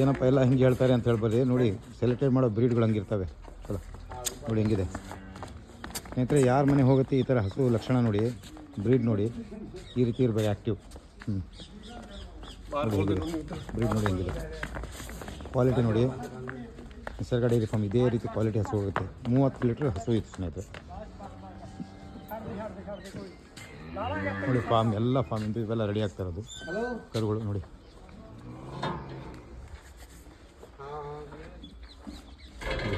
ಏನಪ್ಪ ಎಲ್ಲ ಹಿಂಗೆ ಹೇಳ್ತಾರೆ ಅಂತ ಹೇಳ್ಬೋದು. ನೋಡಿ ಸೆಲೆಕ್ಟೆಡ್ ಮಾಡೋ ಬ್ರೀಡ್ಗಳು ಹಂಗಿರ್ತವೆ. ಅಲ್ಲ ನೋಡಿ, ಹೆಂಗಿದೆ. ಸ್ನೇಹಿತರೆ, ಯಾರ ಮನೆ ಹೋಗುತ್ತೆ ಈ ಥರ ಹಸು ಲಕ್ಷಣ ನೋಡಿ ಬ್ರೀಡ್ ನೋಡಿ, ಈ ರೀತಿ ಇರ್ಬೇಕು ಆ್ಯಕ್ಟಿವ್ ಹ್ಞೂ ಬ್ರೀಡ್ ನೋಡಿ, ಹೆಂಗಿದೆ. ಕ್ವಾಲಿಟಿ ನೋಡಿ, ನಿಸರ್ಗ ಡೈರಿ ಫಾರ್ಮ್ ಇದೇ ರೀತಿ ಕ್ವಾಲಿಟಿ ಹಸು ಹೋಗುತ್ತೆ. ಮೂವತ್ತು ಲೀಟ್ರ್ ಹಸು ಇತ್ತು ಸ್ನೇಹಿತರೆ. ನೋಡಿ ಫಾರ್ಮ್ ಎಲ್ಲ ಫಾರ್ಮ್ ಇಂದು ಇವೆಲ್ಲ ರೆಡಿ ಆಗ್ತಾ ಇರೋದು. ಕರುಗಳು ನೋಡಿ.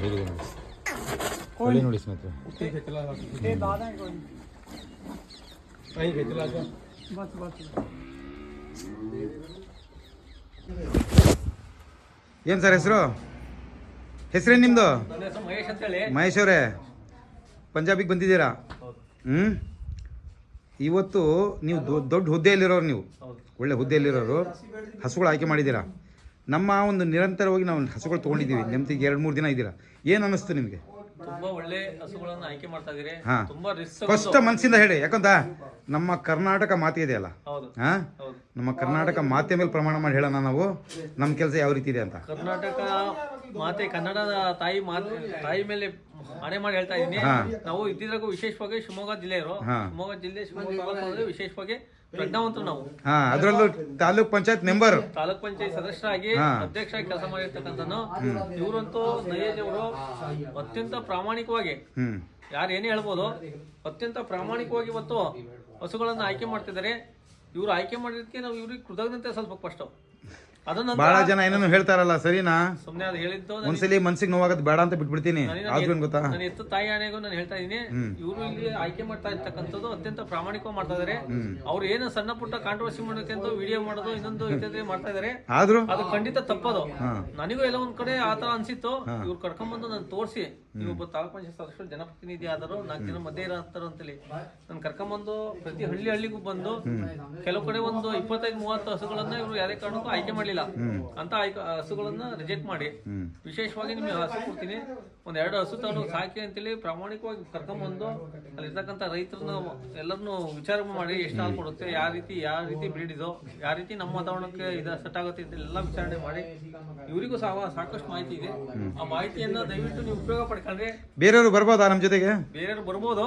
ಹೇಗಿದೆ ನೋಡಿ ಒಳ್ಳೆ ನೋಡಿ ಸ್ನೇಹಿತರೆ. ಏನು ಸರ್ ಹೆಸರು? ಹೆಸರೇನು ನಿಮ್ಮದು ಹೆಸರು ಮಹೇಶ್ ಅಂತ ಹೇಳಿ ಮಹೇಶ್ ಅವರೇ. ಪಂಜಾಬಿಗೆ ಬಂದಿದ್ದೀರಾ? ಹ್ಞೂ ಇವತ್ತು ನೀವು ದೊ- ದೊಡ್ಡ ಹುದ್ದೆಯಲ್ಲಿರೋರು ನೀವು. ಹೌದು. ಒಳ್ಳೆ ಹುದ್ದೆಯಲ್ಲಿರೋರು. ಹಸುಗಳು ಆಯ್ಕೆ ಮಾಡಿದ್ದೀರಾ? ನಮ್ಮ ಒಂದು ನಿರಂತರವಾಗಿ ನಾವು ಹಸುಗಳು ತೊಗೊಂಡಿದ್ದೀವಿ. ನೆಮ್ಮದಿಗೆ ಎರಡು ಮೂರು ದಿನ ಇದ್ದೀರಾ? ಏನು ಅನ್ನಿಸ್ತು ನಿಮಗೆ? ತುಂಬಾ ಒಳ್ಳೆ ಹಸುಗಳನ್ನು ಆಯ್ಕೆ ಮಾಡ್ತಾ ಹಾ. ತುಂಬಾ ರಿಸ್ಕ್ ಫಸ್ಟ್ ಮನಸ್ಸಿಂದ ಹೇಳಿ ಯಾಕಂತ? ನಮ್ಮ ಕರ್ನಾಟಕ ಮಾತೆ ಇದೆಯಲ್ಲ ಹೌದು. ಹಾಂ? ಹೌದು. ನಮ್ಮ ಕರ್ನಾಟಕ ಮಾತೆ ಮೇಲೆ ಪ್ರಮಾಣ ಮಾಡಿ ಹೇಳೋಣ ನಾವು. ನಮ್ಮ ಕೆಲಸ ಯಾವ ರೀತಿ ಇದೆ ಅಂತ? ಕರ್ನಾಟಕ ಮಾತೆ ಕನ್ನಡದ ತಾಯಿ ಮಾತೆ ತಾಯಿ ಮೇಲೆ ಹಣೆ ಮಾಡಿ ಹೇಳ್ತಾ ಇದೀನಿ. ನಾವು ಇದ್ದಿದ್ರಾಗೂ ವಿಶೇಷವಾಗಿ ಶಿವಮೊಗ್ಗ ಜಿಲ್ಲೆಯವರು. ಹಾ. ಶಿವಮೊಗ್ಗ ಜಿಲ್ಲೆ ಶಿವಮೊಗ್ಗ ತಾಲೂಕು ವಿಶೇಷವಾಗಿ ಪ್ರಜ್ಞಾವಂತರು ನಾವು ಹಾಂ ಅದರಲ್ಲೂ ತಾಲೂಕ್ ಪಂಚಾಯತ್ ಮೆಂಬರ್ ತಾಲೂಕ್ ಪಂಚಾಯತ್ ಸದಸ್ಯರಾಗಿ ಹಾ. ಅಧ್ಯಕ್ಷರಾಗಿ ಕೆಲಸ ಮಾಡಿರ್ತಕ್ಕಂಥನು ಇವರಂತೂ ನಯೇಜ್ ಅವರು ಅತ್ಯಂತ ಪ್ರಾಮಾಣಿಕವಾಗಿ ಹ್ಞೂ ಯಾರು ಏನೇ ಹೇಳ್ಬೋದು ಅತ್ಯಂತ ಪ್ರಾಮಾಣಿಕವಾಗಿ ಇವತ್ತು ಹಸುಗಳನ್ನ ಆಯ್ಕೆ ಮಾಡ್ತಿದ್ದಾರೆ. ಇವ್ರು ಆಯ್ಕೆ ಮಾಡಿದ್ದಕ್ಕೆ ನಾವು ಇವ್ರಿಗೆ ಕೃತಜ್ಞತೆ ಸ್ವಲ್ಪ ಫಸ್ಟ್ ಅದನ್ನ ಭಾಳ ಜನ ಏನೇನು ಹೇಳ್ತಾರಲ್ಲ ಸರಿನಾ? ಸುಮ್ನೆ ಅದು ಹೇಳಿದ್ದು ಒಂದ್ಸಲಿ ಮನ್ಸಿಗೆ ನೋವಾಗದ್ ಬೇಡ ಅಂತ ಬಿಟ್ಬಿಡ್ತೀನಿ. ಆದ್ರೂ ಏನ್ ಗೊತ್ತಾ? ಎತ್ತು ತಾಯಿ ಆನೆಗೂ ನಾನು ಹೇಳ್ತಾ ಇದೀನಿ. ಇವರು ಇಲ್ಲಿ ಆಯ್ಕೆ ಮಾಡ್ತಾ ಇರ್ತಕ್ಕಂಥದ್ದು ಅತ್ಯಂತ ಪ್ರಾಮಾಣಿಕವಾಗಿ ಮಾಡ್ತಾ ಇದಾರೆ. ಅವ್ರು ಏನು ಸಣ್ಣ ಪುಟ್ಟ ಕಾಂಟ್ರವರ್ಸಿ ಮಾಡೋಕೆ ಅಂತ ವಿಡಿಯೋ ಮಾಡೋದು ಇನ್ನೊಂದು ಇತ್ಯಾದ್ರೆ ಮಾಡ್ತಾ ಇದಾರೆ. ಆದ್ರೂ? ಅದು ಖಂಡಿತ ತಪ್ಪದು. ನನಗೂ ಎಲ್ಲ ಒಂದ್ ಕಡೆ ಆತರ ಅನ್ಸಿತ್ತು. ಇವ್ರು ಕರ್ಕೊಂಡ್ಬಂದು ನಾನು ತೋರಿಸಿ. ನೀವು ಒಬ್ಬ ತಾಲೂಕ್ ಪಂಚಾಯತ್ ಸದಸ್ಯರು ಜನಪ್ರತಿನಿಧಿ ಆದರು ನಾಲ್ಕು ಜನ ಮಧ್ಯೆ ಇರತ್ತಾರ ಅಂತೇಳಿ. ನಾನು ಕರ್ಕೊಂಡ್ಬಂದು ಪ್ರತಿ ಹಳ್ಳಿ ಹಳ್ಳಿಗೂ ಬಂದು ಕೆಲವು ಕಡೆ ಒಂದು ಇಪ್ಪತ್ತೈದು ಮೂವತ್ತು ಹಸುಗಳನ್ನ ಇವರು ಯಾರೇ ಕಾರಣಕ್ಕೂ ಆಯ್ಕೆ ಮಾಡಲಿಲ್ಲ. ಅಂತ ಆಯ್ಕೆ ಹಸುಗಳನ್ನ ರಿಜೆಕ್ಟ್ ಮಾಡಿ. ವಿಶೇಷವಾಗಿ ನಿಮಗೆ ಹಸು ಕೊಡ್ತೀನಿ. ಒಂದ್ ಎರಡು ಹಸು ತಗೊಂಡು ಸಾಕಿ ಅಂತೇಳಿ ಪ್ರಾಮಾಣಿಕವಾಗಿ ಕರ್ಕೊಂಡ್ಬಂದು ಅಲ್ಲಿರ್ತಕ್ಕಂಥ ರೈತರನ್ನ ಎಲ್ಲರನ್ನು ವಿಚಾರ ಮಾಡಿ ಎಷ್ಟು ಹಾಲು ಕೊಡುತ್ತೆ ಯಾವ ರೀತಿ ಯಾವ ರೀತಿ ಬ್ರೀಡ್ ಇದು ಯಾವ ರೀತಿ ನಮ್ಮ ವಾತಾವರಣಕ್ಕೆ ಇದು ಸೆಟ್ ಆಗುತ್ತೆ ಅಂತ ಎಲ್ಲ ವಿಚಾರಣೆ ಮಾಡಿ ಇವರಿಗೂ ಸಹ ಸಾಕಷ್ಟು ಮಾಹಿತಿ ಇದೆ. ಆ ಮಾಹಿತಿಯನ್ನ ದಯವಿಟ್ಟು ನೀವು ಉಪಯೋಗ ಪಡ್ಕೊಂಡ್ರೆ ಬೇರೆಯವರು ಬರ್ಬೋದಾ ನಮ್ಮ ಜೊತೆಗೆ? ಬೇರೆಯವರು ಬರ್ಬೋದು.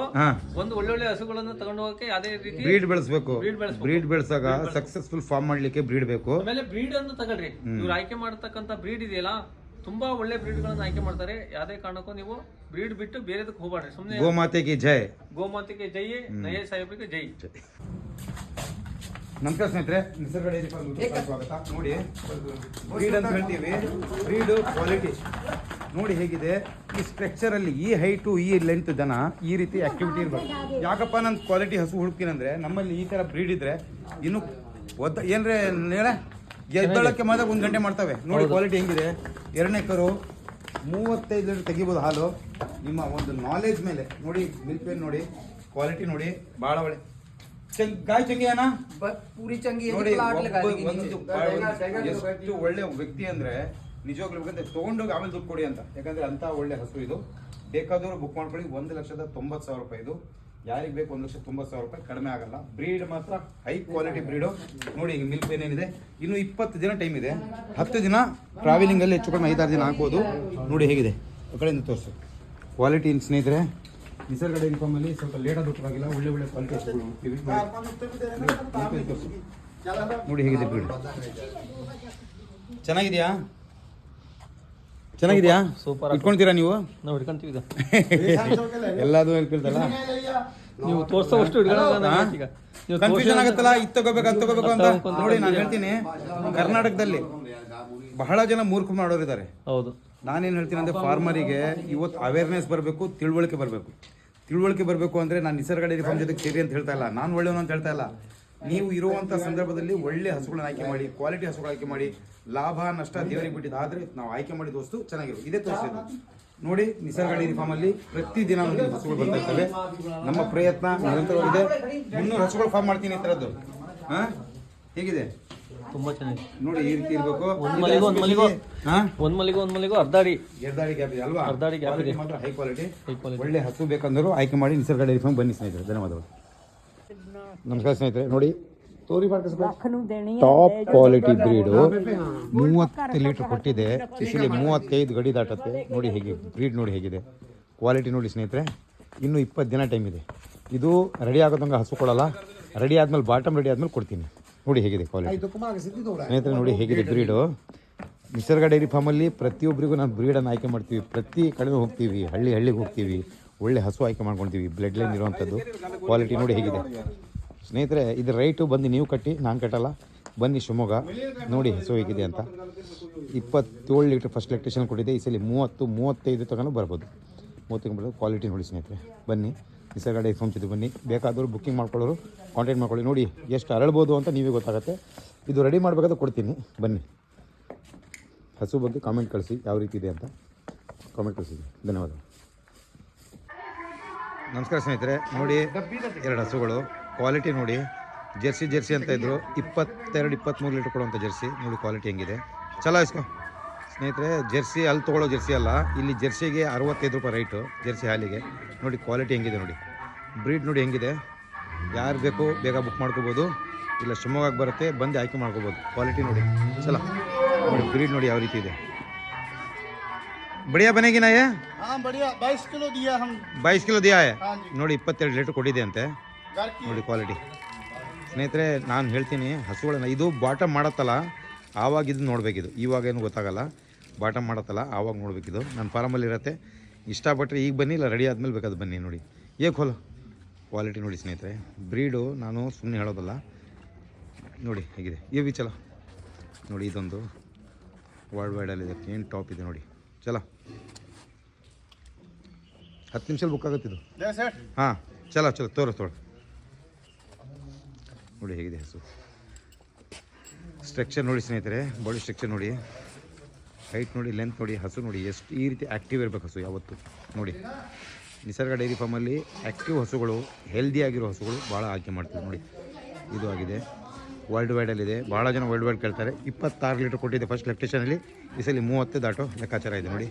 ಒಂದು ಒಳ್ಳೊಳ್ಳೆ ಹಸುಗಳನ್ನ ತಗೊಂಡು ಹೋಗಕ್ಕೆ ಅದೇ ರೀತಿ ಬ್ರೀಡ್ ಬೆಳೆಸಬೇಕು. ಬ್ರೀಡ್ ಬೆಳೆಸಬೇಕು. ಬ್ರೀಡ್ ಬೆಳೆಸಾಗ ಸಕ್ಸಸ್ಫುಲ್ ಫಾರ್ಮ್ ಮಾಡ್ಲಿಕ್ಕೆ ಬ್ರೀಡ್ ಬೇಕು. ಆಮೇಲೆ ಬ್ರೀಡ್ ಅನ್ನು ತಗೊಳ್ರಿ. ಇವ್ರು ಆಯ್ಕೆ ಮಾಡತಕ್ಕಂತ ಬ್ರೀಡ್ ಇದೆಯಲ್ಲ ತುಂಬಾ ಒಳ್ಳೆ ಬ್ರೀಡ್ ಗಳನ್ನ ಆಯ್ಕೆ ಮಾಡ್ತಾರೆ. ಯಾವ್ದೇ ಕಾರಣಕ್ಕೂ ನೀವು ಬ್ರೀಡ್ ಬಿಟ್ಟು ಬೇರೆದಕ್ಕೆ ಹೋಗ್ಬೇಡ್ರಿ. ಸುಮ್ನೆ ಗೋಮಾತೆಗೆ ಜೈ. ಗೋಮಾತೆಗೆ ಜೈ ನಯ ಸಾಹೇಬ್ರಿಗೆ ಜೈ. ನಮಸ್ಕಾರ ಸ್ನೇಹಿತರೆ ನಿಸರ್ಗ ಡೈರಿ ಫಾರ್ಮ್ ಸ್ವಾಗತ. ನೋಡಿ ಬ್ರೀಡ್ ಅಂತ ಹೇಳ್ತೀವಿ. ಬ್ರೀಡ್ ಕ್ವಾಲಿಟಿ ನೋಡಿ ಹೇಗಿದೆ ಈ ಸ್ಟ್ರಕ್ಚರ್ ಅಲ್ಲಿ ಈ ಹೈಟು ಈ ಲೆಂತ್ ದನ ಈ ರೀತಿ ಆಕ್ಟಿವಿಟಿ ಇರ್ಬೇಕು ಯಾಕಪ್ಪ ನಾನು ಕ್ವಾಲಿಟಿ ಹಸು ಹುಡುಕಿನಂದ್ರೆ ನಮ್ಮಲ್ಲಿ ಈ ತರ ಬ್ರೀಡ್ ಇದ್ರೆ ಇನ್ನು ಒದ್ದ ಏನ್ರೆ ಹೇಳ? ಗೆದ್ದಳಕ್ಕೆ ಮಾತ್ರ ಒಂದು ಗಂಟೆ ಮಾಡ್ತವೆ. ನೋಡಿ ಕ್ವಾಲಿಟಿ ಹೆಂಗಿದೆ? ಎರಡನೇ ಕರು ಮೂವತ್ತೈದು ಲೀಟರ್ ತೆಗಿಬೋದು ಹಾಲು. ನಿಮ್ಮ ಒಂದು ನಾಲೆಜ್ ಮೇಲೆ. ನೋಡಿ ಮಿಲ್ಕ್ ಪೇನ್ ನೋಡಿ ಕ್ವಾಲಿಟಿ ನೋಡಿ ಭಾಳ ಒಳ್ಳೆ. ಗಾಯ ಗಾಯ್ ಚಂಗಿ ಅಣ್ಣ? ಪೂರಿ ಚಂಗಿ ಒಂದು ಎಷ್ಟು ಒಳ್ಳೆ ವ್ಯಕ್ತಿ ಅಂದ್ರೆ ನಿಜವಾಗ್ಲೂ ಬೇಕಂದ್ರೆ ತಗೊಂಡೋಗಿ ಆಮೇಲೆ ದುಡ್ಡು ಕೊಡಿ ಅಂತ. ಯಾಕಂದ್ರೆ ಅಂತ ಒಳ್ಳೆ ಹಸು ಇದು. ಬೇಕಾದವರು ಬುಕ್ ಮಾಡ್ಕೊಳ್ಳಿ ಒಂದು ಲಕ್ಷದ ತೊಂಬತ್ತು ಸಾವಿರ ರೂಪಾಯಿ ಇದು. ಯಾರಿಗೆ ಬೇಕು ಒಂದು ಲಕ್ಷ ತೊಂಬತ್ತು ಸಾವಿರ ರೂಪಾಯಿ ಕಡಿಮೆ ಆಗಲ್ಲ. ಬ್ರೀಡ್ ಮಾತ್ರ ಹೈ ಕ್ವಾಲಿಟಿ ಬ್ರೀಡು ನೋಡಿ ಈಗ ಮಿಲ್ಕ್ ಏನೇನಿದೆ ಇನ್ನು ಇಪ್ಪತ್ತು ದಿನ ಟೈಮ್ ಇದೆ. ಹತ್ತು ದಿನ ಟ್ರಾವೆಲಿಂಗಲ್ಲಿ ಹೆಚ್ಚು ಕಡಿಮೆ ಐದಾರು ದಿನ ಆಗ್ಬೋದು. ನೋಡಿ ಹೇಗಿದೆ. ಆ ಕಡೆಯಿಂದ ತೋರಿಸು. ಕ್ವಾಲಿಟಿ ಸ್ನೇಹಿತರೆ? ನಿಸರ್ಗಡೆ ಇನ್ಫಾರ್ಮ್ ಫಾರ್ಮಲ್ಲಿ ಸ್ವಲ್ಪ ಲೇಟ್ ಆದ್ರೂ ಪರವಾಗಿಲ್ಲ. ಒಳ್ಳೆ ಒಳ್ಳೆ ಕ್ವಾಲಿಟಿ ನೋಡಿ, ಹೇಗಿದೆ ಬ್ರೀಡ್ ಚೆನ್ನಾಗಿದೆಯಾ? ಚೆನ್ನಾಗಿದೆಯಾ? ಸೂಪರ್ ಇಟ್ಕೊಂತೀರಾ ನೀವು? ನಾವು ಇಟ್ಕೊಂತೀವಿ ಇದು. ಹೇಳ್ತಿರ್ತಲ್ಲ ನೀವು ತೋರ್ಸೋವಷ್ಟು ಹಿಡ್ಕೊಳ್ಳೋಲ್ಲ ಈಗ. ನೀವು ಕನ್ಫ್ಯೂಷನ್ ಆಗುತ್ತಲ್ಲ? ಇತ್ತು ತಗೋಬೇಕು ಅದು ತಗೋಬೇಕು ಅಂತ ನೋಡಿ ನಾನು ಹೇಳ್ತೀನಿ. ಕರ್ನಾಟಕದಲ್ಲಿ ಬಹಳ ಜನ ಮೂರ್ಖ ಮಾಡೋರಿದ್ದಾರೆ. ಹೌದು. ನಾನೇನು ಹೇಳ್ತೀನಿ ಅಂದ್ರೆ ಫಾರ್ಮರಿಗೆ ಇವತ್ತು ಅವೇರ್ನೆಸ್ ಬರಬೇಕು ತಿಳುವಳಿಕೆ ಬರಬೇಕು. ತಿಳುವಳಿಕೆ ಬರಬೇಕು ಅಂದ್ರೆ ನಾನು ನಿಸರ್ಗ ಡೈರಿ ಫಾರ್ಮ್ ಜೊತೆಗೆ ಸೇರಿ ಅಂತ ಹೇಳ್ತಾ ಇಲ್ಲ. ನಾನು ಒಳ್ಳೆಯವನು ಅಂತ ಹೇಳ್ತಾ ಇಲ್ಲ. ನೀವು ಇರುವಂಥ ಸಂದರ್ಭದಲ್ಲಿ ಒಳ್ಳೆ ಹಸುಗಳನ್ನ ಆಯ್ಕೆ ಮಾಡಿ ಕ್ವಾಲಿಟಿ ಹಸುಗಳ ಆಯ್ಕೆ ಮಾಡಿ ಲಾಭ ನಷ್ಟ ದೇವರಿಗೆ ಬಿಟ್ಟಿದ್ದು ಆದ್ರೆ ನಾವು ಆಯ್ಕೆ ಮಾಡಿದ ವಸ್ತು ಚೆನ್ನಾಗಿರೋ ಇದೇ ತೋರಿಸಿದ್ದು ನೋಡಿ ನಿಸರ್ಗ ಡೈರಿ ಫಾರ್ಮಲ್ಲಿ ಪ್ರತಿದಿನ ಒಂದು ಹಸುಗಳು ಬರ್ತಾ ಇರ್ತವೆ. ನಮ್ಮ ಪ್ರಯತ್ನ ನಿರಂತರವಾಗಿದೆ. ಇನ್ನೂರು ಹಸುಗಳು ಫಾರ್ಮ್ ಮಾಡ್ತೀನಿ ಈ ಥರದ್ದು. ಹಾಂ? ಹೇಗಿದೆ? ತುಂಬಾ ಚೆನ್ನಾಗಿ ನೋಡಿ ಈ ರೀತಿ ಇರಬೇಕು. ಒಂದ್ ಮಲಿಗೂ ಒಂದ್ ಮಲಿಗೂ ಹಾಂ? ಒಂದ್ ಮಲಿಗೂ ಒಂದ್ ಮಲಿಗೂ ಅರ್ಧಾಡಿ ಅಡಿ. ಎರ್ದಾಳಿ ಗ್ಯಾಪ್ ಇದೆ ಅಲ್ವಾ? ಅರ್ಧಾಡಿ ಇದೆ. ಮಾತ್ರ ಹೈ ಕ್ವಾಲಿಟಿ. ಒಳ್ಳೆ ಹಸು ಬೇಕಂದ್ರು ಆಯ್ಕೆ ಮಾಡಿ ನಿಸರ್ಗ ಡೈರಿ ಫಾರ್ಮ್ ಬನ್ನಿ ಸ್ನೇಹಿತರೆ. ಧನ್ಯವಾದಗಳು. ನಮಸ್ಕಾರ ಸ್ನೇಹಿತರೆ. ನೋಡಿ ਲੱਖ ਨੂੰ ਦੇਣੀ ਹੈ ಟಾಪ್ ಕ್ವಾಲಿಟಿ ಬ್ರೀಡು ಮೂವತ್ತು ಲೀಟರ್ ಕೊಟ್ಟಿದೆ ಇಸಲಿ ಮೂವತ್ತೈದು ಗಡಿ ದಾಟತ್ತೆ ನೋಡಿ ಹೇಗೆ ಬ್ರೀಡ್ ನೋಡಿ ಹೇಗಿದೆ ಕ್ವಾಲಿಟಿ ನೋಡಿ ಸ್ನೇಹಿತರೆ ಇನ್ನೂ ಇಪ್ಪತ್ತು ದಿನ ಟೈಮ್ ಇದೆ ಇದು ರೆಡಿ ಆಗೋ ತನಕ ಹಸು ಕೊಡಲ್ಲ ರೆಡಿ ಆದ್ಮೇಲೆ ಬಾಟಮ್ ರೆಡಿ ಆದ್ಮೇಲೆ ಕೊಡ್ತೀನಿ ನೋಡಿ ಹೇಗಿದೆ ಕ್ವಾಲಿಟಿ ಸ್ನೇಹಿತರೆ ನೋಡಿ ಹೇಗಿದೆ ಬ್ರೀಡು ನಿಸರ್ಗ ಡೈರಿ ಫಾರ್ಮಲ್ಲಿ ಪ್ರತಿಯೊಬ್ಬರಿಗೂ ನಾವು ಬ್ರೀಡನ್ನು ಆಯ್ಕೆ ಮಾಡ್ತೀವಿ ಪ್ರತಿ ಕಡೆ ಹೋಗ್ತೀವಿ ಹಳ್ಳಿ ಹಳ್ಳಿಗೆ ಹೋಗ್ತೀವಿ ಒಳ್ಳೆ ಹಸು ಆಯ್ಕೆ ಮಾಡ್ಕೊಳ್ತೀವಿ ಬ್ಲಡ್ ಲೈನ್ ಇರುವಂಥದ್ದು ಕ್ವಾಲಿಟಿ ನೋಡಿ ಹೇಗಿದೆ ಸ್ನೇಹಿತರೆ, ಇದು ರೈಟು ಬಂದು ನೀವು ಕಟ್ಟಿ, ನಾನು ಕಟ್ಟಲ್ಲ. ಬನ್ನಿ ಶಿವಮೊಗ್ಗ. ನೋಡಿ ಹಸು ಹೇಗಿದೆ ಅಂತ. ಇಪ್ಪತ್ತೇಳು ಲೀಟ್ರ್ ಫಸ್ಟ್ ಎಲೆಕ್ಟ್ರಿಷನ್ ಕೊಟ್ಟಿದೆ. ಈ ಸಲ ಮೂವತ್ತು, ಮೂವತ್ತೈದು ತಗೊಂಡು ಬರ್ಬೋದು. ಮೂವತ್ತು ಕ್ವಾಲಿಟಿ ನೋಡಿ ಸ್ನೇಹಿತರೆ. ಬನ್ನಿ. ನಿಸರ್ಗ ಡೈರಿ ಬನ್ನಿ. ಬೇಕಾದವರು ಬುಕ್ಕಿಂಗ್ ಮಾಡ್ಕೊಳ್ಳೋರು ಕಾಂಟ್ಯಾಕ್ಟ್ ಮಾಡ್ಕೊಳ್ಳಿ ನೋಡಿ, ಎಷ್ಟು ಅರಳ್ಬೋದು ಅಂತ ನೀವೇ ಗೊತ್ತಾಗುತ್ತೆ. ಇದು ರೆಡಿ ಮಾಡಬೇಕಾದ್ರೆ ಕೊಡ್ತೀನಿ. ಬನ್ನಿ. ಹಸು ಬಗ್ಗೆ ಕಾಮೆಂಟ್ ಕಳಿಸಿ. ಯಾವ ರೀತಿ ಇದೆ ಅಂತ. ಕಾಮೆಂಟ್ ಕಳಿಸಿ. ಧನ್ಯವಾದ ನಮಸ್ಕಾರ ಸ್ನೇಹಿತರೆ. ನೋಡಿ, ಎರಡು ಹಸುಗಳು. ಕ್ವಾಲಿಟಿ ನೋಡಿ ಜೆರ್ಸಿ ಜೆರ್ಸಿ ಅಂತ ಇದ್ರು. ಇಪ್ಪತ್ತೆರಡು ಇಪ್ಪತ್ತ್ಮೂರು ಲೀಟ್ರ್ ಕೊಡುವಂಥ ಜೆರ್ಸಿ. ನೋಡಿ ಕ್ವಾಲಿಟಿ ಹೆಂಗಿದೆ. ಚಲೋ ಇಸ್ಕೊ. ಸ್ನೇಹಿತರೆ ಜೆರ್ಸಿ ಅಲ್ಲಿ ತೊಗೊಳ್ಳೋ ಜೆರ್ಸಿ ಅಲ್ಲ. ಇಲ್ಲಿ ಜೆರ್ಸಿಗೆ ಅರವತ್ತೈದು ರೂಪಾಯಿ ರೈಟು ಜೆರ್ಸಿ ಹಾಲಿಗೆ. ನೋಡಿ ಕ್ವಾಲಿಟಿ ಹೆಂಗಿದೆ ನೋಡಿ. ಬ್ರೀಡ್ ನೋಡಿ ಹೆಂಗಿದೆ. ಯಾರು ಬೇಕು ಬೇಗ ಬುಕ್ ಮಾಡ್ಕೋಬೋದು. ಇಲ್ಲ ಶಿವಮೊಗ್ಗಕ್ಕೆ ಬರುತ್ತೆ ಬಂದು ಆಯ್ಕೆ ಮಾಡ್ಕೋಬೋದು. ಕ್ವಾಲಿಟಿ ನೋಡಿ. ಚಲ. ನೋಡಿ ಬ್ರೀಡ್ ನೋಡಿ ಯಾವ ರೀತಿ ಇದೆ. ಬಡಿಯಾ ಬನೆಗಿನ ಬಾಯ್ಸ್ ಕಿಲೋ ದಿಯಾ ಹೈ ನೋಡಿ ಇಪ್ಪತ್ತೆರಡು ಲೀಟ್ರ್ ಕೊಡಿದೆ ಅಂತೆ. ನೋಡಿ ಕ್ವಾಲಿಟಿ ಸ್ನೇಹಿತರೆ ನಾನು ಹೇಳ್ತೀನಿ ಹಸುಗಳನ್ನು ಇದು ಬಾಟಮ್ ಮಾಡತ್ತಲ್ಲ ಆವಾಗ ಇದು ನೋಡಬೇಕಿದು. ಇವಾಗ ಏನು ಗೊತ್ತಾಗಲ್ಲ ಬಾಟಮ್ ಮಾಡತ್ತಲ್ಲ ಆವಾಗ ನೋಡಬೇಕಿದು. ನನ್ನ ಫಾರಮಲ್ಲಿ ಇರುತ್ತೆ. ಇಷ್ಟಪಟ್ಟರೆ ಈಗ ಬನ್ನಿ ಇಲ್ಲ ರೆಡಿ ಆದಮೇಲೆ ಬೇಕಾದ್ರೆ ಬನ್ನಿ ನೋಡಿ. ಏಕ್ ಹೊಲ ಕ್ವಾಲಿಟಿ ನೋಡಿ ಸ್ನೇಹಿತರೆ. ಬ್ರೀಡು ನಾನು ಸುಮ್ಮನೆ ಹೇಳೋದಲ್ಲ. ನೋಡಿ ಹೇಗಿದೆ. ಇವಿ ಚಲ. ನೋಡಿ ಇದೊಂದು ವರ್ಲ್ಡ್ ವೈಡಲ್ಲಿದೆ ಏನು ಟಾಪ್ ಇದೆ ನೋಡಿ. ಚಲ. ಹತ್ತು ನಿಮಿಷದಲ್ಲಿ ಬುಕ್ ಆಗುತ್ತಿದ್ದು ಹಾಂ ಚಲೋ ಚಲೋ. ತೋರಿಸ್ ತೋರಿಸ್ ನೋಡಿ ಹೇಗಿದೆ ಹಸು. ಸ್ಟ್ರಕ್ಚರ್ ನೋಡಿ ಸ್ನೇಹಿತರೆ ಬಾಡಿ ಸ್ಟ್ರಕ್ಚರ್ ನೋಡಿ. ಹೈಟ್ ನೋಡಿ ಲೆಂತ್ ನೋಡಿ, ಹಸು ನೋಡಿ, ಎಷ್ಟು ಈ ರೀತಿ ಆ್ಯಕ್ಟಿವ್ ಇರಬೇಕು ಹಸು ಯಾವತ್ತು? ನೋಡಿ. ನಿಸರ್ಗ ಡೈರಿ ಫಾರ್ಮಲ್ಲಿ ಆ್ಯಕ್ಟಿವ್ ಹಸುಗಳು ಹೆಲ್ದಿಯಾಗಿರೋ ಹಸುಗಳು ಭಾಳ ಆಯ್ಕೆ ಮಾಡ್ತೀವಿ. ನೋಡಿ, ಇದು ಆಗಿದೆ. ವರ್ಲ್ಡ್ ವೈಡಲ್ಲಿದೆ ಭಾಳ ಜನ ವರ್ಲ್ಡ್ ವೈಡ್ ಕೇಳ್ತಾರೆ. ಇಪ್ಪತ್ತಾರು ಲೀಟರ್ ಕೊಟ್ಟಿದೆ ಫಸ್ಟ್ ಲೆಕ್ಟೇಷನಲ್ಲಿ ಈ ಸಲ ದಾಟೋ ಲೆಕ್ಕಾಚಾರ ಇದೆ. ನೋಡಿ,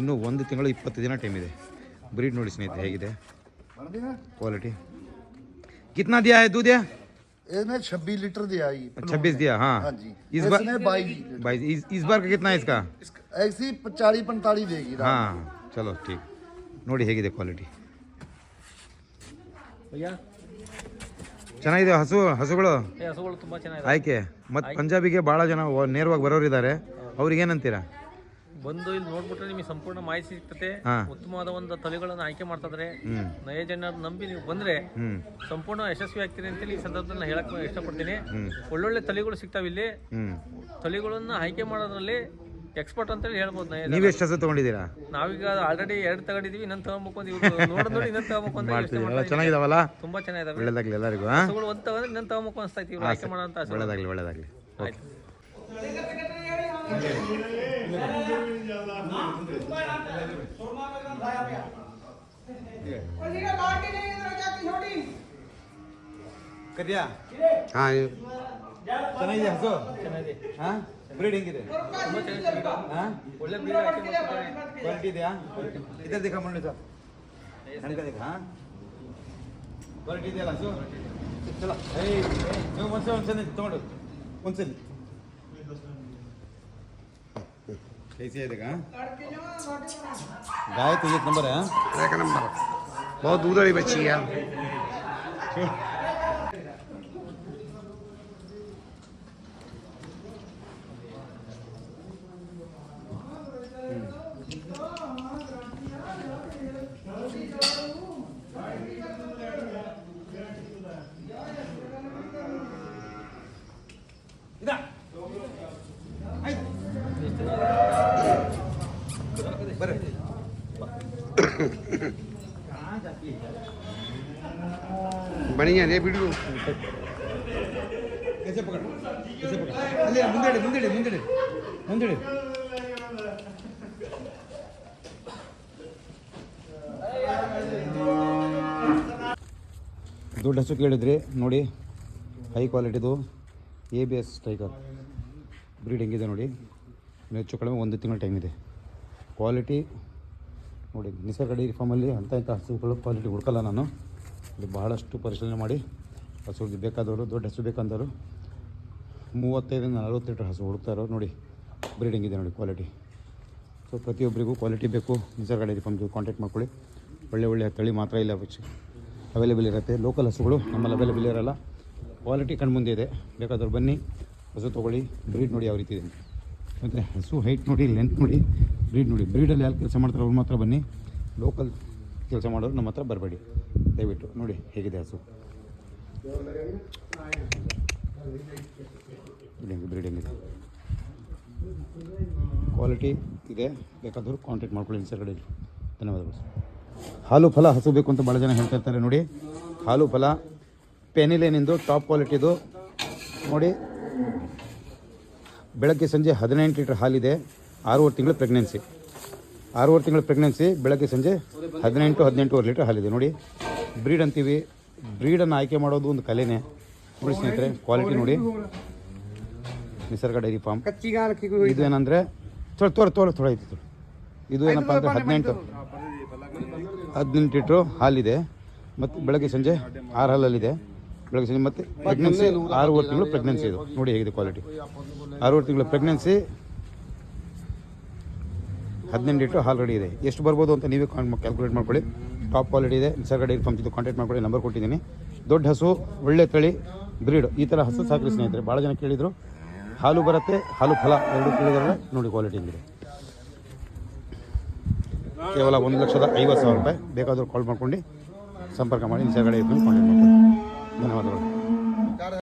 ಇನ್ನೂ ಒಂದು ತಿಂಗಳು ಇಪ್ಪತ್ತು ದಿನ ಟೈಮ್ ಇದೆ. ಬ್ರೀಡ್ ನೋಡಿ ಸ್ನೇಹಿತರೆ, ಹೇಗಿದೆ? ಕ್ವಾಲಿಟಿ ಕಿತ್ನಾ ದಿಯಾ ಹೇ ದೂದ್ಯಾ इसने छब्बीस लीटर दिया ये छब्बीस दिया हाँ हाँ जी इस बार इसने बाईस भाई इस, इस बार का कितना है इसका ऐसी चालीस पैंतालीस देगी रात हाँ चलो ठीक ನೋಡಿ ಹೇಗಿದೆ ಕ್ವಾಲಿಟಿ ಅಯ್ಯ ಚೆನ್ನಾಗಿದೆ ಹಸು ಹಸುಗಳು ಈ ಹಸುಗಳು ತುಂಬಾ ಚೆನ್ನಾಗಿದೆ ಆಯ್ಕೆ ಮತ್ತು ಪಂಜಾಬಿಗೆ ಭಾಳ ಜನ ವ- ನೇರವಾಗಿ ಬರೋರಿದ್ದಾರೆ ಅವ್ರಿಗೆ ಏನಂತೀರಾ ಬಂದು ಇಲ್ಲಿ ನೋಡ್ಬಿಟ್ರೆ ನಿಮಗೆ ಸಂಪೂರ್ಣ ಮಾಹಿತಿ ಸಿಗ್ತದೆ. ಉತ್ತಮವಾದ ಒಂದು ತಳಿಗಳನ್ನು ಆಯ್ಕೆ ಮಾಡ್ತಿದ್ರೆ ನಯ ನಯಜನ ನಂಬಿ ನೀವು ಬಂದ್ರೆ ಸಂಪೂರ್ಣ ಯಶಸ್ವಿ ಆಗ್ತೀರಿ ಅಂತೇಳಿ ಈ ಸಂದರ್ಭದಲ್ಲಿ ಹೇಳಕ್ ಇಷ್ಟಪಡ್ತೀನಿ. ಒಳ್ಳೊಳ್ಳೆ ತಳಿಗಳು ಸಿಗ್ತಾವ ಇಲ್ಲಿ. ತಲೆಗಳನ್ನ ತಳಿಗಳನ್ನ ಆಯ್ಕೆ ಮಾಡೋದ್ರಲ್ಲಿ ಎಕ್ಸ್ಪರ್ಟ್ ಅಂತೇಳಿ ಹೇಳ್ಬೋದು ನೀವು ಎಷ್ಟು ಹಸು ತಗೊಂಡಿದ್ದೀರಾ? ನಾವೀಗ ಆಲ್ರೆಡಿ ಎರಡು ತಗೊಂಡಿದೀವಿ ಇನ್ನೊಂದು ತಗೊಬೇಕು ಅಂತ ಇವ್ರು ನೋಡ್ ನೋಡಿ ಇನ್ನೊಂದು ತಗೋಬೇಕು ಅಂತ ಹೇಳ್ತೀವಿ ಮಾಡ್ತಿದ್ದೀರಾ ಮಾಡ್ತಾ ಇದ್ದೀವಿ. ಚೆನ್ನಾಗಿದಾವಲ್ಲ? ತುಂಬಾ ಚೆನ್ನಾಗಿದಾವೆ. ಒಳ್ಳೇದಾಗಲಿ ಎಲ್ಲರಿಗೂ ಹಸುಗಳು ಒಂದು ತಗೊಂಡ್ರೆ ಇನ್ನೊಂದು ತಗೋಬೇಕು ಅನ್ಸ್ತಾ ಇತ್ತು ಆಯ್ಕೆ ಮಾಡೋಂಥ. ಒಳ್ಳೇದಾಗಲಿ ಒಳ್ಳೇದಾಗಲಿ. ಆಯ್ತು. करिया। हाँ चना ये हसो। हाँ? ब्रीडिंग किधर हाँ? क्वालिटी दे हाँ? इधर देखा मुन्ने साहब। हनका देखा हाँ? क्वालिटी दे लासो चला। ए मैं उनसे उनसे नहीं तोड़। उनसे नहीं। कैसी है देखा गाय तो एक नंबर है हाँ? एक नंबर बहुत दूध वाली बच्ची है बढ़िया ये वीडियो कैसे पकड़ कैसे पकड़ अरे ಮುಂದೆ ಮುಂದೆ ಮುಂದೆ ಮುಂದೆ ದೊಡ್ಡ ಹಸು ಕೇಳಿದ್ರಿ ನೋಡಿ high ಕ್ವಾಲಿಟಿದು A B S tiger breed ಹೆಂಗಿದೆ ನೋಡಿ ಇನ್ನು ಹೆಚ್ಚು ಕಡಿಮೆ ಒಂದು ತಿಂಗಳ ಟೈಮ್ ಇದೆ ಕ್ವಾಲಿಟಿ ನೋಡಿ ನಿಸರ್ಗ ಡೈರಿ ಫಾರ್ಮಲ್ಲಿ ಅಂಥ ಇಂಥ ಹಸುಗಳು ಕ್ವಾಲಿಟಿ ಹುಡ್ಕಲ್ಲ ನಾನು ಇಲ್ಲಿ ಬಹಳಷ್ಟು ಪರಿಶೀಲನೆ ಮಾಡಿ. ಹಸುಗೆ ಬೇಕಾದವರು, ದೊಡ್ಡ ಹಸು ಬೇಕಂದವರು, ಮೂವತ್ತೈದರಿಂದ ನಲವತ್ತು ಲೀಟ್ರ್ ಹಸು ಹುಡುಕ್ತಾರೋ ನೋಡಿ. ಬ್ರೀಡಿಂಗ್ ಇದೆ ನೋಡಿ ಕ್ವಾಲಿಟಿ. ಸೊ ಪ್ರತಿಯೊಬ್ಬರಿಗೂ ಕ್ವಾಲಿಟಿ ಬೇಕು. ನಿಸರ್ಗ ಡೈರಿ ಕಾಂಟ್ಯಾಕ್ಟ್ ಮಾಡ್ಕೊಳ್ಳಿ. ಒಳ್ಳೆ ಒಳ್ಳೆಯ ತಳಿ ಮಾತ್ರ ಇಲ್ಲ ಅವೈಲೇಬಲ್ ಇರುತ್ತೆ. ಲೋಕಲ್ ಹಸುಗಳು ನಮ್ಮಲ್ಲಿ ಅವೈಲೇಬಲ್ ಇರೋಲ್ಲ. ಕ್ವಾಲಿಟಿ ಕಣ್ಮುಂದೆ ಇದೆ. ಬೇಕಾದವ್ರು ಬನ್ನಿ, ಹಸು ತೊಗೊಳ್ಳಿ. ಬ್ರೀಡ್ ನೋಡಿ ಯಾವ ರೀತಿ ಇದೆ ಮತ್ತು ಹಸು ಹೈಟ್ ನೋಡಿ ಲೆಂತ್ ನೋಡಿ ಬ್ರೀಡ್ ನೋಡಿ. ಬ್ರೀಡಲ್ಲಿ ಯಾರು ಕೆಲಸ ಮಾಡ್ತಾರೆ ಅವ್ರು ಮಾತ್ರ ಬನ್ನಿ. ಲೋಕಲ್ ಕೆಲಸ ಮಾಡೋರು ನಮ್ಮ ಹತ್ರ ಬರಬೇಡಿ. ದಯವಿಟ್ಟು ನೋಡಿ ಹೇಗಿದೆ ಹಸು. ಬ್ರೀಡಿಂಗ್ ಬ್ರೀಡಿಂಗ್ ಇದೆ. ಕ್ವಾಲಿಟಿ ಇದೆ. ಬೇಕಾದ್ರೂ ಕಾಂಟ್ಯಾಕ್ಟ್ ಮಾಡ್ಕೊಳ್ಳಿ ಇನ್ಸ್ಟಾ ಕಡೆ ಧನ್ಯವಾದಗಳು ಹಾಲು ಫಲ ಹಸು ಬೇಕು ಅಂತ ಭಾಳ ಜನ ಹೇಳ್ತಾ ಇರ್ತಾರೆ ನೋಡಿ. ಹಾಲು ಫಲ ಪೆನಿಲೇನಿಂದು ಟಾಪ್ ಕ್ವಾಲಿಟಿದು ನೋಡಿ. ಬೆಳಗ್ಗೆ ಸಂಜೆ ಹದಿನೆಂಟು ಲೀಟ್ರ್ ಹಾಲಿದೆ. ಆರೂವರೆ ತಿಂಗಳು ಪ್ರೆಗ್ನೆನ್ಸಿ ಆರೂವರೆ ತಿಂಗಳು ಪ್ರೆಗ್ನೆನ್ಸಿ ಬೆಳಗ್ಗೆ ಸಂಜೆ ಹದಿನೆಂಟು ಹದಿನೆಂಟುವರೆ ಲೀಟ್ರ್ ಹಾಲಿದೆ ನೋಡಿ. ಬ್ರೀಡ್ ಅಂತೀವಿ. ಬ್ರೀಡನ್ನು ಆಯ್ಕೆ ಮಾಡೋದು ಒಂದು ಕಲೆನೇ. ನೋಡಿ ಸ್ನೇಹಿತರೆ ಕ್ವಾಲಿಟಿ ನೋಡಿ. Nisarga dairy farm. ಇದು ಏನಂದರೆ ತೋರ ತೋರ ತೋರ ಥೋಡ ಐತಿ. ಇದು ಏನಪ್ಪ ಅಂದರೆ ಹದಿನೆಂಟು. ಹದಿನೆಂಟು ಲೀಟ್ರು ಹಾಲಿದೆ. ಮತ್ತು ಬೆಳಗ್ಗೆ ಸಂಜೆ ಆರು ಹಾಲಲ್ಲಿದೆ. ಬೆಳಗ್ಗೆ ಸಂಜೆ ಮತ್ತು ಪ್ರೆಗ್ನೆನ್ಸಿ ಆರೂವರೆ ತಿಂಗಳು ಪ್ರೆಗ್ನೆನ್ಸಿ ಇದು. ನೋಡಿ ಹೇಗಿದೆ ಕ್ವಾಲಿಟಿ ಆರೂವರೆ ತಿಂಗಳು ಪ್ರೆಗ್ನೆನ್ಸಿ ಹದಿನೆಂಟು ಲೀಟ್ರು ಹಾಲು ರೆಡಿ ಇದೆ. ಎಷ್ಟು ಬರ್ಬೋದು ಅಂತ ನೀವೇ ಕ್ಯಾಲ್ಕುಲೇಟ್ ಮಾಡ್ಕೊಳ್ಳಿ. ಟಾಪ್ ಕ್ವಾಲಿಟಿ ಇದೆ. ನಿಸರ್ಗ ಡೈರಿ ಫಾರ್ಮ್ ಇದು ಕಾಂಟ್ಯಾಕ್ಟ್ ಮಾಡ್ಕೊಳ್ಳಿ. ನಂಬರ್ ಕೊಟ್ಟಿದ್ದೀನಿ. ದೊಡ್ಡ ಹಸು, ಒಳ್ಳೆ ತಳಿ ಬ್ರೀಡ್ ಈ ಥರ ಹಸು ಸಾಕ್ರಿ ಸ್ನೇಹಿತರೆ. ಭಾಳ ಜನ ಕೇಳಿದರು. ಹಾಲು ಬರುತ್ತೆ, ಹಾಲು ಫಲ ಎರಡು ಕೇಳಿದ್ರೆ ನೋಡಿ ಕ್ವಾಲಿಟಿ ಇದೆ ಕೇವಲ ಒಂದು ಲಕ್ಷದ ಐವತ್ತು ಸಾವಿರ ರೂಪಾಯಿ. ಬೇಕಾದರೂ ಕಾಲ್ ಮಾಡ್ಕೊಂಡು ಸಂಪರ್ಕ ಮಾಡಿ. ನಿಸರ್ಗ ಡೈರಿ ಫಾರ್ಮ್ ಕಾಂಟ್ಯಾಕ್ಟ್ ಧನ್ಯವಾದಗಳು.